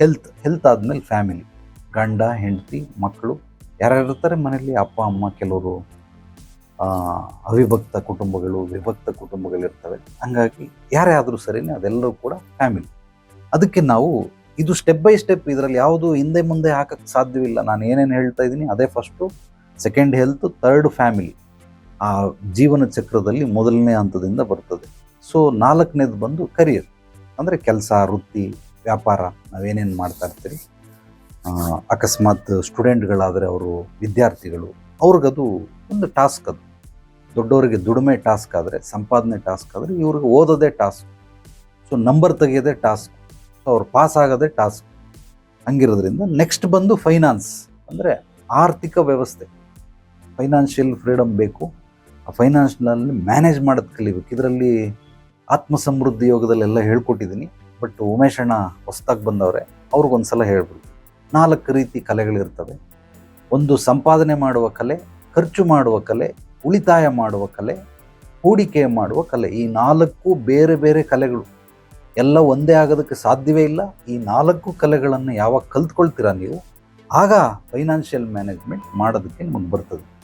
Health health ಆದಮೇಲೆ family ಗಂಡ, ಹೆಂಡತಿ ಮಕ್ಕಳು ಯಾರ್ಯಾರು ಇರ್ತಾರೆ ಮನೆಯಲ್ಲಿ? ಅಪ್ಪ, ಅಮ್ಮ, ಕೆಲವರು ಅವಿಭಕ್ತ ಕುಟುಂಬಗಳು, ವಿಭಕ್ತ ಕುಟುಂಬಗಳಿರ್ತವೆ. ಹಂಗಾಗಿ ಯಾರೇ ಆದರೂ ಸರಿನೇ ಅದೆಲ್ಲರೂ ಕೂಡ ಫ್ಯಾಮಿಲಿ ಅದಕ್ಕೆ ನಾವು ಇದು ಸ್ಟೆಪ್ ಬೈ ಸ್ಟೆಪ್ ಇದರಲ್ಲಿ ಯಾವುದು ಹಿಂದೆ ಮುಂದೆ ಹಾಕಕ್ಕೆ ಸಾಧ್ಯವಿಲ್ಲ. ನಾನು ಏನೇನು ಹೇಳ್ತಾ ಇದ್ದೀನಿ, ಅದೇ first second health third family ಆ ಜೀವನ ಚಕ್ರದಲ್ಲಿ ಮೊದಲನೇ ಹಂತದಿಂದ ಬರ್ತದೆ. ಸೊ ನಾಲ್ಕನೇದು ಬಂದು ಕರಿಯರ್ ಅಂದರೆ ಕೆಲಸ, ವೃತ್ತಿ ವ್ಯಾಪಾರ ನಾವೇನೇನು ಮಾಡ್ತಾ ಇರ್ತೀರಿ? ಅಕಸ್ಮಾತ್ ಸ್ಟೂಡೆಂಟ್ಗಳಾದರೆ ಅವರು ವಿದ್ಯಾರ್ಥಿಗಳು, ಅವ್ರಿಗದು ಒಂದು ಟಾಸ್ಕ್ ಅದು. ದೊಡ್ಡವರಿಗೆ ದುಡಿಮೆ ಟಾಸ್ಕ್ ಆದರೆ, ಸಂಪಾದನೆ ಟಾಸ್ಕ್ ಆದರೆ ಇವ್ರಿಗೆ ಓದೋದೇ ಟಾಸ್ಕ್. ಸೊ, ನಂಬರ್ ತೆಗೆಯೋದೇ ಟಾಸ್ಕ್. ಸೊ, ಅವ್ರು ಪಾಸ್ ಆಗೋದೇ ಟಾಸ್ಕ್. ಹಂಗಿರೋದ್ರಿಂದ ನೆಕ್ಸ್ಟ್ ಬಂದು ಫೈನಾನ್ಸ್ ಅಂದರೆ ಆರ್ಥಿಕ ವ್ಯವಸ್ಥೆ. ಫೈನಾನ್ಷಿಯಲ್ ಫ್ರೀಡಮ್ ಬೇಕು. ಆ ಫೈನಾನ್ಷಿಯಲ್ ಮ್ಯಾನೇಜ್ ಮಾಡೋದು ಕಲಿಬೇಕು. ಇದರಲ್ಲಿ ಆತ್ಮ ಸಮೃದ್ಧಿ ಯೋಗದಲ್ಲೆಲ್ಲ ಹೇಳ್ಕೊಟ್ಟಿದ್ದೀನಿ. ಬಟ್ ಉಮೇಶ್ ಅಣ್ಣ ಹೊಸ್ದಾಗಿ ಬಂದವ್ರೆ, ಅವ್ರಿಗೊಂದ್ಸಲ ನಾಲ್ಕು ರೀತಿ ಕಲೆಗಳಿರ್ತವೆ. ಒಂದು ಸಂಪಾದನೆ ಮಾಡುವ ಕಲೆ, ಖರ್ಚು ಮಾಡುವ ಕಲೆ, ಉಳಿತಾಯ ಮಾಡುವ ಕಲೆ, ಹೂಡಿಕೆ ಮಾಡುವ ಕಲೆ, ಈ ನಾಲ್ಕು ಬೇರೆ ಬೇರೆ ಕಲೆಗಳು. ಎಲ್ಲ ಒಂದೇ ಆಗೋದಕ್ಕೆ ಸಾಧ್ಯವೇ ಇಲ್ಲ. ಈ ನಾಲ್ಕು ಕಲೆಗಳನ್ನು ಯಾವಾಗ ಕಲ್ತ್ಕೊಳ್ತೀರಾ ನೀವು? ಆಗ ಫೈನಾನ್ಷಿಯಲ್ ಮ್ಯಾನೇಜ್ಮೆಂಟ್ ಮಾಡೋದಕ್ಕೆ ನಿಮಗೆ ಬರ್ತದೆ.